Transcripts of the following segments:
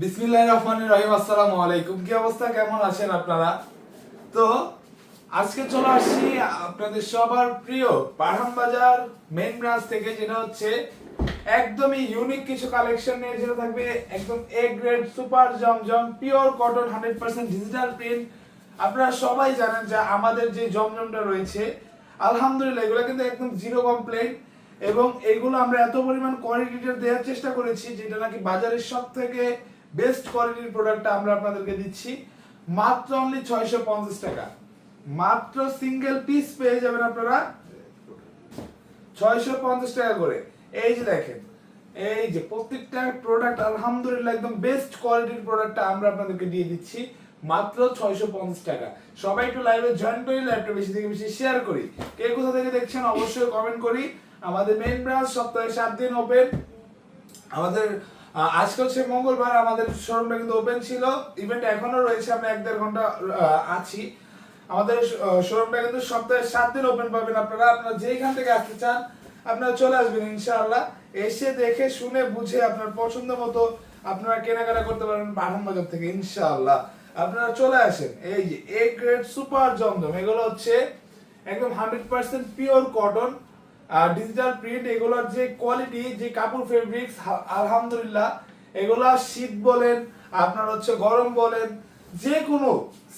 বিসমিল্লাহ রহমান রহিম, আসসালামু আলাইকুম। কি অবস্থা? কেমন আছেন আপনারা? তো, আজকে চলে আসছি আপনাদের সবার প্রিয় পাঠান বাজার মেইন ব্রাঞ্চ থেকে, যেটা হচ্ছে একদমই ইউনিক কিছু কালেকশন নিয়ে, যেটা থাকবে একদম A grade super Zamzam pure cotton hundred percent digital print আপনারা সবাই জানেন যে আমাদের যে জমজমটা রয়েছে, আলহামদুলিল্লাহ, এগুলো কিন্তু একদম জিরো কমপ্লেন এবং এগুলো আমরা এত পরিমাণ কোয়ালিটিটা দেওয়ার চেষ্টা করেছি, যেটা নাকি বাজারের সব থেকে বেস্ট কোয়ালিটির প্রোডাক্টটা আমরা আপনাদেরকে দিচ্ছি। মাত্র অনলি ছয়শো পঞ্চাশ টাকা। মাত্র সিঙ্গেল পিস পেয়ে যাবেন আপনারা ছয়শো পঞ্চাশ টাকা করে। এই যে দেখেন, এই যে প্রত্যেকটা প্রোডাক্ট আলহামদুলিল্লাহ একদম বেস্ট কোয়ালিটির প্রোডাক্টটা আমরা আপনাদেরকে দিয়ে দিচ্ছি। মাত্র ছয়শো পঞ্চাশ টাকা। সবাই একটু লাইভে জয়েন করি লাইভটা বেশি থেকে বেশি শেয়ার করি। কে কোথা থেকে দেখছেন অবশ্যই কমেন্ট করি। আমাদের মেইন ব্রাঞ্চ সপ্তাহে সাত দিন ওপেন আমাদের আহ, আজকে হচ্ছে মঙ্গলবার আমাদের শোরুমটা কিন্তু ওপেন ছিল। ইভেন্ট এখনও রয়েছে আমরা এক দেড় ঘণ্টা আছি। আমাদের শোরুমটা কিন্তু সপ্তাহে সাত দিন ওপেন পাবেন আপনারা। আপনারা যেইখান থেকে আসতে চান আপনারা চলে আসবেন ইনশাআল্লাহ। এসে দেখে শুনে বুঝে আপনার পছন্দ মতো আপনারা কেনাকাটা করতে পারবেন বাহান বাজার থেকে ইনশাআল্লাহ। আপনারা চলে আসেন। এই যে এ গ্রেড সুপার জমজম এগুলো হচ্ছে একদম hundred percent pure cotton digital print এগুলোর যে কোয়ালিটি যে কাপড় ফেব্রিক্স আলহামদুলিল্লাহ, এগুলো শীত বলেন, আপনার হচ্ছে গরম বলেন, যে কোনো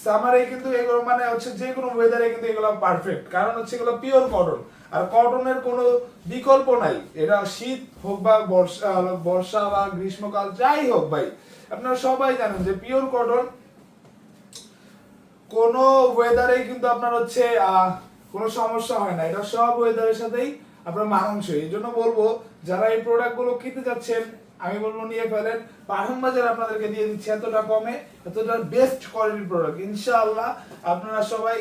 সামারে কিন্তু এগুলো মানে হচ্ছে যে কোনো ওয়েদারে কিন্তু এগুলো পারফেক্ট কারণ হচ্ছে এগুলো পিওর কটন আর কটনের কোনো বিকল্প নাই। এটা শীত হোক বা বর্ষা বর্ষা বা গ্রীষ্মকাল, যাই হোক ভাই। আপনারা সবাই জানেন যে পিওর কটন কোনো ওয়েদারেই কিন্তু আপনার হচ্ছে কোনো সমস্যা হয় না। এটা সব ওয়েদারের সাথেই আপনার মানানসই। এই জন্য বলব, যারা এই প্রোডাক্টগুলো কিনতে যাচ্ছেন, আমি বলব নিয়ে ফেলেন। পাঠান বাজার আপনাদেরকে দিয়ে দিচ্ছে এতটা কমে, এতটা বেস্ট কোয়ালিটির প্রোডাক্ট ইনশাআল্লাহ আপনারা সবাই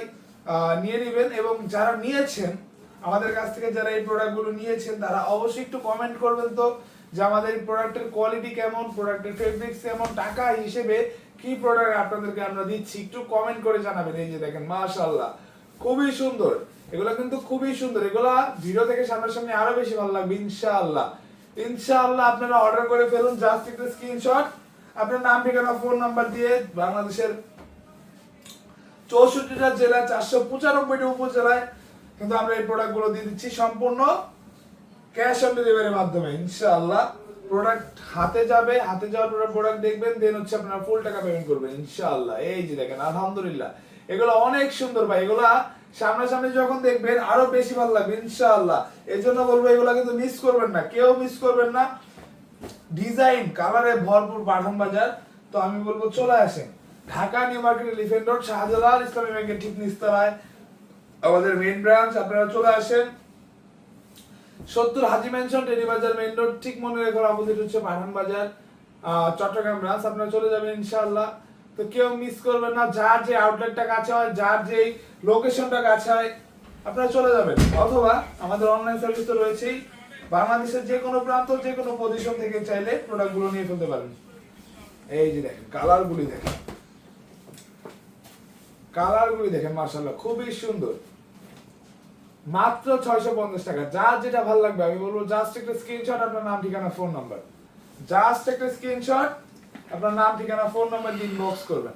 নিয়ে নেবেন এবং যারা নিয়েছেন, আমাদের কাছ থেকে যারা এই প্রোডাক্টগুলো নিয়েছেন, তারা অবশ্যই একটু কমেন্ট করবেন তো, যে আমাদের এই প্রোডাক্টের কোয়ালিটি কেমন প্রোডাক্টের ফেব্রিক্স কেমন, টাকা হিসেবে কি প্রোডাক্ট আপনাদেরকে আমরা দিচ্ছি, একটু কমেন্ট করে জানাবেন। এই যে দেখেন, মাশাআল্লাহ। খুবই সুন্দর। এগুলো কিন্তু খুবই সুন্দর। এগুলা ভিডিও থেকে সামনাসামনি আরও বেশি ভালো লাগবে, ইনশাআল্লাহ। ইনশাআল্লাহ আপনারা অর্ডার করে ফেলুন জাস্ট একটা স্ক্রিনশট আপনার নাম, ঠিকানা ফোন নাম্বার দিয়ে বাংলাদেশের চৌষট্টিটা জেলা চারশো পঁচানব্বইটি উপজেলায় কিন্তু আমরা এই প্রোডাক্টগুলো দিয়ে দিচ্ছি সম্পূর্ণ ক্যাশ অন ডেলিভারির মাধ্যমে, ইনশাআল্লাহ। প্রোডাক্ট হাতে যাবে, হাতে যাওয়ার পরে প্রোডাক্ট দেখবেন দেন হচ্ছে আপনারা ফুল টাকা পেমেন্ট করবেন, ইনশাআল্লাহ। এই যে দেখেন, আলহামদুলিল্লাহ। এগুলো অনেক সুন্দর ভাই, এগুলা সামনাসামনি যখন দেখবেন আরও বেশি ভালো লাগবে, ইনশাআল্লাহ। এই জন্য বলব এগুলা কিন্তু মিস করবেন না, কেউ মিস করবেন না। ডিজাইন, কালারে ভরপুর পাঠান বাজার। তো আমি বলব চলে আসেন। Dhaka new market elephant road, Shahjalal Islami ব্যাংকের ঠিক নিস্তারায়। আমাদের মেইন ব্রাঞ্চ আপনারা চলে আসেন। সত্তর Haji mansion Teribazar main road ঠিক মনে রেখো অপোজিট হচ্ছে পাঠান বাজার। চট্টগ্রাম ব্রাঞ্চ আপনারা চলে যাবেন, ইনশাআল্লাহ। তো কেউ মিস করবেন না, যার যে আউটলেটটা কাছে হয়, যার যে লোকেশনটা কাছে হয়, আপনারা চলে যাবেন। অথবা আমাদের অনলাইন সার্ভিস তো রয়েছেই। বাংলাদেশের যে কোনো প্রান্ত, যে কোনো পজিশন থেকে চাইলে প্রোডাক্টগুলো নিয়ে ফেলতে পারেন। এই যে দেখেন কালারগুলি দেখেন। কালারগুলি দেখেন মার্শাল্লাহ খুবই সুন্দর। মাত্র ছয়শো পঞ্চাশ টাকা। যার যেটা ভালো লাগবে, আমি বলব জাস্ট একটা স্ক্রিনশট আপনার নাম, ঠিকানা ফোন নাম্বার জাস্ট একটা স্ক্রিনশট আপনার নাম ঠিকানা ফোন নাম্বার দিয়ে ইনবক্স করবেন।